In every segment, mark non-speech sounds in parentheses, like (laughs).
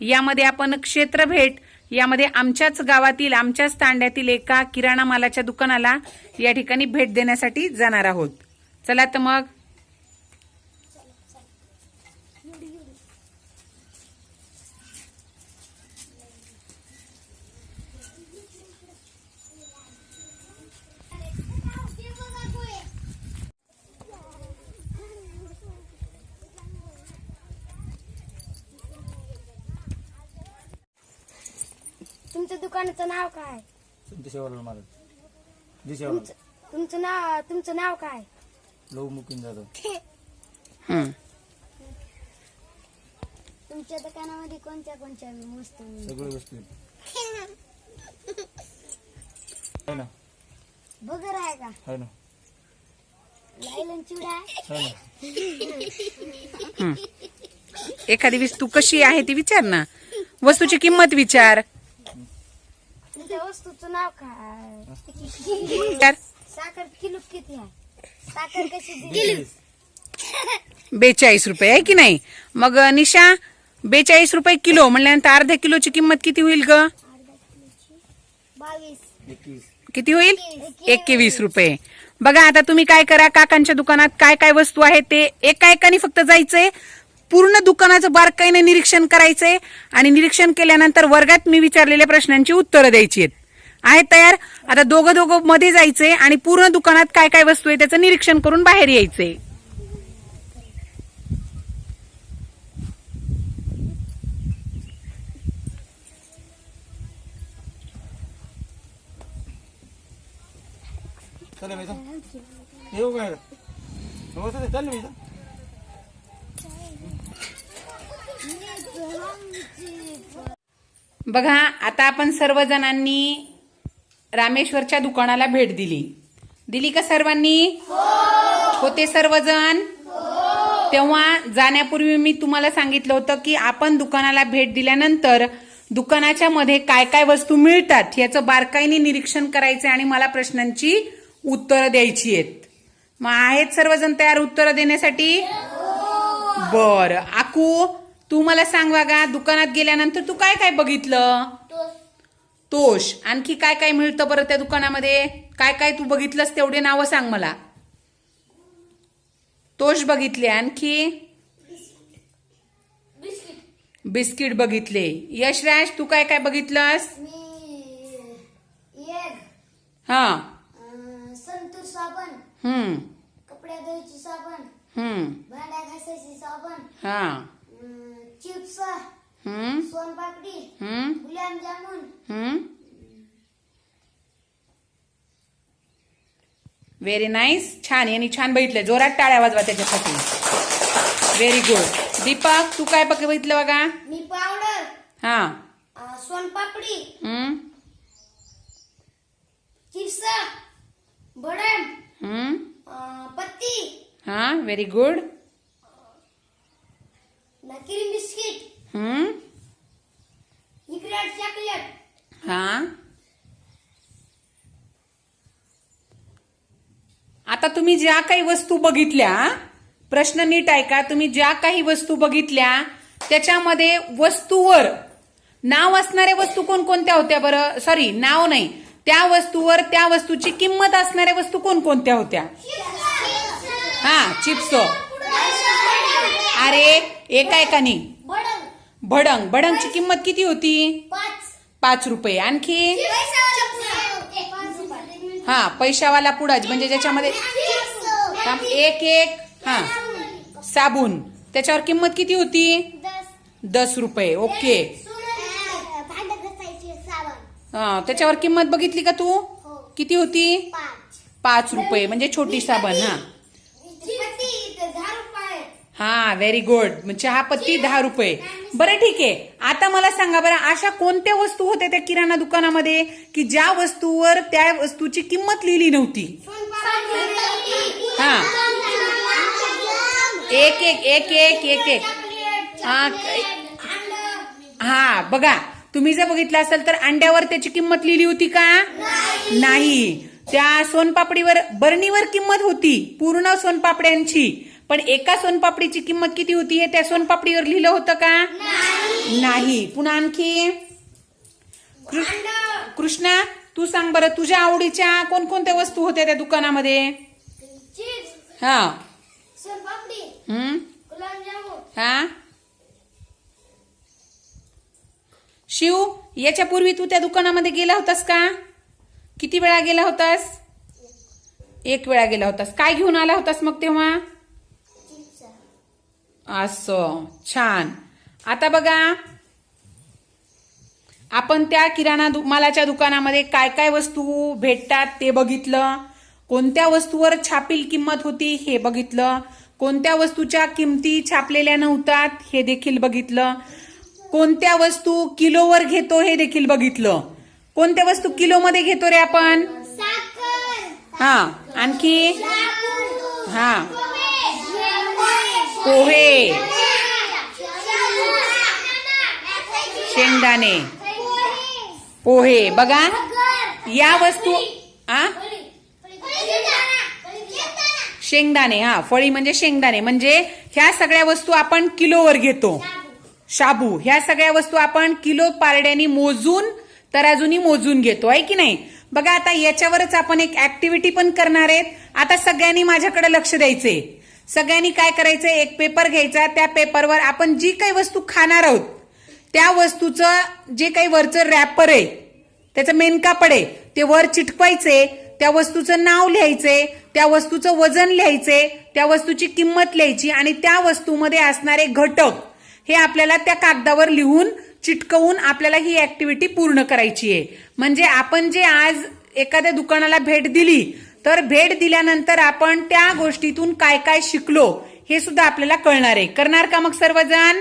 यामध्ये आपण क्षेत्र भेट यामध्ये आमच्याच गावातील आमच्याच तांड्यातील एका किराणा मालाच्या दुकानाला या ठिकाणी भेट देण्यासाठी जाणार आहोत. चला तर मग तुमच्या दुकानाचं नाव काय? महाराज तुमचं तुमचं नाव तुमचं नाव काय? लव मुकीन जाधव. हं. तुमच्या दुकानामध्ये कोणत्या कोणत्या वस्तू? सगळे वस्तू आहेत. (laughs) है ना? बगर आहे का? है ना? लायलन चिवडा आहे? है ना? एखादी वस्तू कशी आहे ती विचार ना. वस्तूची किंमत विचार. तुमच्या वस्तूचं नाव काय? विचार. साखर किलो किती आहे? साखर कशी दिली? बेचाळीस रुपये आहे की नाही? मग निशा बेचाळीस रुपये किलो म्हणल्यानंतर अर्ध्या किलोची किंमत किती होईल ग? किती होईल? एकवीस. रुपये. बघा आता तुम्ही काय करा काकांच्या दुकानात काय काय वस्तू आहेत ते एका एकाने फक्त जायचंय. पूर्ण दुकानाचं बारकाईने निरीक्षण करायचंय आणि निरीक्षण केल्यानंतर वर्गात मी विचारलेल्या प्रश्नांची उत्तरं द्यायची आहेत. आहे तयार? आता दोघं दोघं मध्ये जायचंय आणि पूर्ण दुकानात काय काय वस्तू आहे त्याचं निरीक्षण करून बाहेर यायचंय. चल येऊ काय बघा आता आपण सर्वजणांनी रामेश्वरच्या दुकानाला भेट दिली. दिली का सर्वांनी? होते सर्वजण? तेव्हा जाण्यापूर्वी मी तुम्हाला सांगितलं होतं की आपण दुकानाला भेट दिल्यानंतर दुकानाच्या मध्ये काय काय वस्तू मिळतात याचं बारकाईने निरीक्षण करायचं आणि मला प्रश्नांची उत्तरं द्यायची आहेत. मग आहेत सर्वजण तयार उत्तरं देण्यासाठी? बर. आकू तू मला सांग बघा दुकानात गेल्यानंतर तू काय काय बघितलं? तोष आणखी काय काय मिळतं बरं त्या दुकानामध्ये? काय काय तू बघितलंस तेवढे नावं सांग मला. तोष बघितले आणखी? बिस्किट बघितले. यशराज तू काय काय बघितलंस? हा. संतूर साबण हम्म. कपड्या धुवायची साबण हम्म. भांड्या घासायची साबण हा. चिप्स हम्म? सोनपापडी हम्म? गुलाबजामुन हम्म? व्हेरी नाईस छान यांनी छान बघितलं जोरात टाळ्या वाजवा त्याच्यासाठी. व्हेरी गुड दीपक तू काय बघितलं बघा? मी पावडर हा. सोनपापडी हम्म? चिप्स बडम पत्ती. हा. व्हेरी गुड नकिरी बिस्किट हम्म इकडे चॉकलेट हा? आता तुम्ही ज्या काही वस्तू बघितल्या प्रश्न नीट ऐका. तुम्ही ज्या काही वस्तू बघितल्या त्याच्यामध्ये वस्तूवर नाव असणाऱ्या वस्तू कोणकोणत्या होत्या बरं? सॉरी नाव नाही. त्या वस्तूवर त्या वस्तूची किंमत असणाऱ्या वस्तू कोणकोणत्या होत्या? हा चिप्स अरे एका एकानी. भडंग. भडंगची किंमत किती होती? पाच. रुपये. आणखी? हा पैशावाला पुडाच म्हणजे ज्याच्यामध्ये एक एक. हा. साबून. त्याच्यावर किंमत किती होती? दस. रुपये. ओके. हा, त्याच्यावर किंमत बघितली का तू? हो. किती होती? पाच रुपये. म्हणजे छोटी साबण हा. हा व्हेरी म्हणजे गुड चहा पत्ती दहा रुपये. बरं ठीक आहे. आता मला सांगा बरं अशा कोणत्या वस्तू होत्या त्या किराणा दुकानामध्ये की ज्या वस्तूवर त्या वस्तूची किंमत लिहिली नव्हती? हा. एक एक एक एक एक एक. हा हा बघा. तुम्ही जर बघितलं असेल तर अंड्यावर त्याची किंमत लिहिली होती का? नाही. त्या सोनपापडीवर बरणीवर किंमत होती. पूर्ण सोनपापड्यांची. पण एका सोनपापडीची किंमत किती होती? हे त्या सोनपापडीवर लिहिलं होतं का? नाही. पुन्हा आणखी? कृष्णा तू सांग बरं तुझ्या आवडीच्या कोणकोणत्या वस्तू होत्या त्या दुकानामध्ये? हा. हा. शिव याच्यापूर्वी तू त्या दुकानामध्ये गेला होतास का? किती वेळा गेला होतास? एक वेळा गेला होतास. काय घेऊन आला होतास मग तेव्हा? असं. छान. आता बघा. आपण त्या किराणा दु- मालाच्या दुकानामध्ये काय काय वस्तू भेटतात ते बघितलं. कोणत्या वस्तूवर छापील किंमत होती हे बघितलं. कोणत्या वस्तूच्या किमती छापलेल्या नव्हतात हे देखील बघितलं. कोणत्या वस्तू किलोवर घेतो हे देखील बघितलं. कोणत्या वस्तू किलोमध्ये घेतो रे आपण? हा आणखी? हा. पोहे. शेंगदाणे. पोहे. बघा या वस्तू आ? शेंगदाणे हा फळी म्हणजे शेंगदाणे. म्हणजे ह्या सगळ्या वस्तू आपण किलोवर घेतो. शाबू ह्या सगळ्या वस्तू आपण किलो पारड्याने मोजून तराजूनी मोजून घेतो आहे की नाही? बघा आता याच्यावरच आपण एक ऍक्टिव्हिटी पण करणार आहेत. आता सगळ्यांनी माझ्याकडे लक्ष द्यायचे सगळ्यांनी काय करायचं? एक पेपर घ्यायचा. त्या पेपरवर आपण जी काही वस्तू खाणार आहोत त्या वस्तूचं जे काही वरचं रॅपर आहे त्याचं मेन कापड आहे ते वर चिटकवायचे त्या वस्तूचं नाव लिहायचे त्या वस्तूचं वजन लिहायचे त्या वस्तूची किंमत लिहायची आणि त्या वस्तूमध्ये असणारे घटक हे आपल्याला त्या कागदावर लिहून चिटकवून आपल्याला ही ऍक्टिव्हिटी पूर्ण करायची आहे. म्हणजे आपण जे आज एखाद्या दुकानाला भेट दिली तर भेट दिल्यानंतर आपण त्या गोष्टीतून काय काय शिकलो हे सुद्धा आपल्याला कळणार आहे. करणार का मग सर्वजण?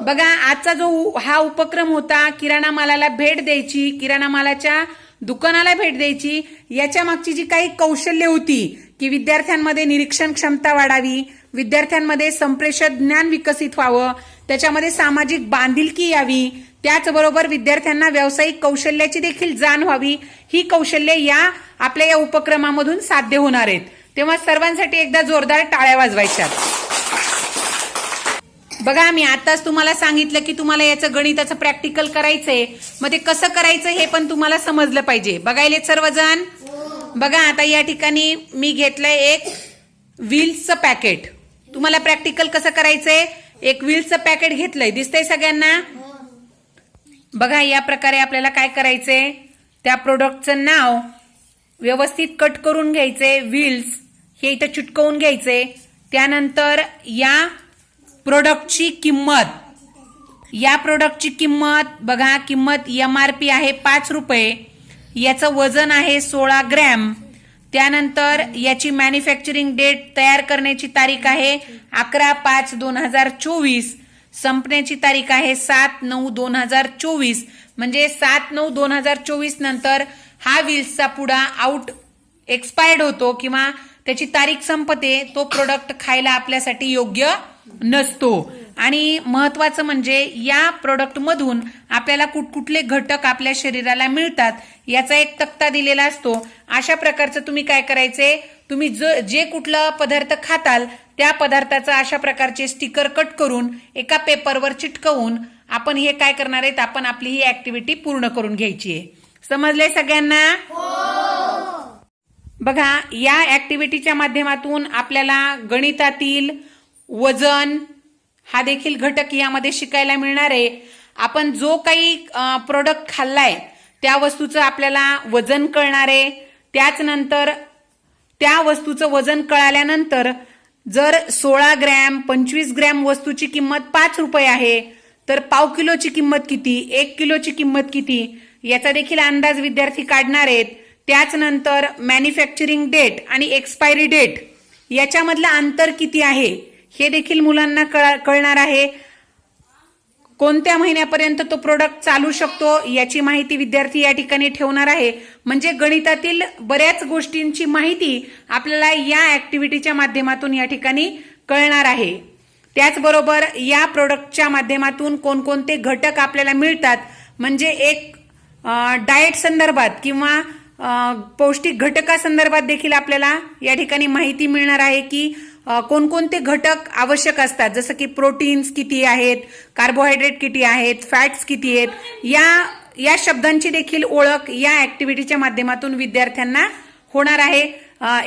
बघा आजचा जो हा उपक्रम होता किराणा मालाला भेट द्यायची किराणा मालाच्या दुकानाला भेट द्यायची याच्या मागची जी काही कौशल्य होती की विद्यार्थ्यांमध्ये निरीक्षण क्षमता वाढावी विद्यार्थ्यांमध्ये संप्रेषण ज्ञान विकसित व्हावं त्याच्यामध्ये सामाजिक बांधिलकी यावी त्याचबरोबर विद्यार्थ्यांना व्यावसायिक कौशल्याची देखील जाण व्हावी. ही कौशल्य या आपल्या या उपक्रमामधून साध्य होणार आहेत. तेव्हा सर्वांसाठी एकदा जोरदार टाळ्या वाजवायच्या. बघा मी आताच तुम्हाला सांगितलं की तुम्हाला याचं गणिताचं प्रॅक्टिकल करायचंय. मग ते कसं करायचं हे पण तुम्हाला समजलं पाहिजे. बघायले सर्वजण? बघा आता या ठिकाणी मी घेतलंय एक व्हील्सचं पॅकेट तुम्हाला प्रॅक्टिकल कसं करायचंय? एक व्हील्सचं पॅकेट घेतलंय. दिसतंय सगळ्यांना? बघा या प्रकारे आपल्याला काय करायचे त्या प्रोडक्टचं नाव व्यवस्थित कट करून घ्यायचे व्हील्स हे इथं चिटकवून घ्यायचे त्यानंतर या प्रोडक्टची किंमत. या प्रोडक्टची किंमत बघा किंमत एम आर पी आहे पाच रुपये. याचं वजन आहे सोळा ग्रॅम. त्यानंतर याची मॅन्युफॅक्चरिंग डेट तयार करण्याची तारीख आहे अकरा पाच दोन हजार चोवीस. संपण्याची तारीख आहे सात नऊ दोन हजार चोवीस. म्हणजे सात नऊ दोन हजार चोवीस नंतर हा व्हील्सचा पुडा आउट एक्सपायर्ड होतो किंवा त्याची तारीख संपते तो प्रोडक्ट खायला आपल्यासाठी योग्य नसतो. आणि महत्वाचं म्हणजे या प्रोडक्टमधून आपल्याला कुठकुठले घटक आपल्या शरीराला मिळतात याचा एक तक्ता दिलेला असतो. अशा प्रकारचं तुम्ही काय करायचे? तुम्ही ज जे कुठलं पदार्थ खाताल त्या पदार्थाचं अशा प्रकारचे स्टिकर कट करून एका पेपरवर चिटकवून आपण हे काय करणार आहेत? आपण आपली ही ऍक्टिव्हिटी पूर्ण करून घ्यायची आहे. समजलंय सगळ्यांना? बघा या ऍक्टिव्हिटीच्या माध्यमातून आपल्याला गणितातील वजन हा देखील घटक यामध्ये शिकायला मिळणार आहे. आपण जो काही प्रोडक्ट खाल्लाय त्या वस्तूचं आपल्याला वजन कळणार आहे. त्याच नंतर त्या वस्तूचं वजन कळाल्यानंतर जर सोळा ग्रॅम पंचवीस ग्रॅम वस्तूची किंमत पाच रुपये आहे तर पाव किलोची किंमत किती एक किलोची किंमत किती याचा देखील अंदाज विद्यार्थी काढणार आहेत. त्याचनंतर मॅन्युफॅक्चरिंग डेट आणि एक्सपायरी डेट याच्यामधलं अंतर किती आहे हे देखील मुलांना कळ- कळणार आहे. कोणत्या महिन्यापर्यंत तो प्रोडक्ट चालू शकतो याची माहिती विद्यार्थी या ठिकाणी ठेवणार आहे. म्हणजे गणितातील बऱ्याच गोष्टींची माहिती आपल्याला या ऍक्टिव्हिटीच्या माध्यमातून या ठिकाणी कळणार आहे. त्याचबरोबर या प्रोडक्टच्या माध्यमातून कोणकोणते घटक आपल्याला मिळतात म्हणजे एक डाएट संदर्भात किंवा पौष्टिक घटकासंदर्भात देखील आपल्याला या ठिकाणी माहिती मिळणार आहे की कोणकोणते घटक आवश्यक असतात? जसं की प्रोटीन्स किती आहेत कार्बोहायड्रेट किती आहेत फॅट्स किती आहेत? या या शब्दांची देखील ओळख या ऍक्टिव्हिटीच्या माध्यमातून विद्यार्थ्यांना होणार आहे.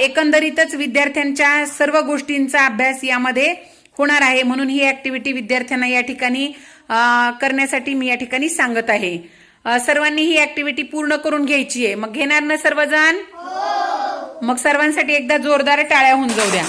एकंदरीतच विद्यार्थ्यांच्या सर्व गोष्टींचा अभ्यास यामध्ये होणार आहे. म्हणून ही ऍक्टिव्हिटी विद्यार्थ्यांना या ठिकाणी करण्यासाठी मी या ठिकाणी सांगत आहे. सर्वांनी ही ऍक्टिव्हिटी पूर्ण करून घ्यायची आहे. मग घेणार ना सर्वजण? मग सर्वांसाठी एकदा जोरदार टाळ्या होऊन जाऊ द्या.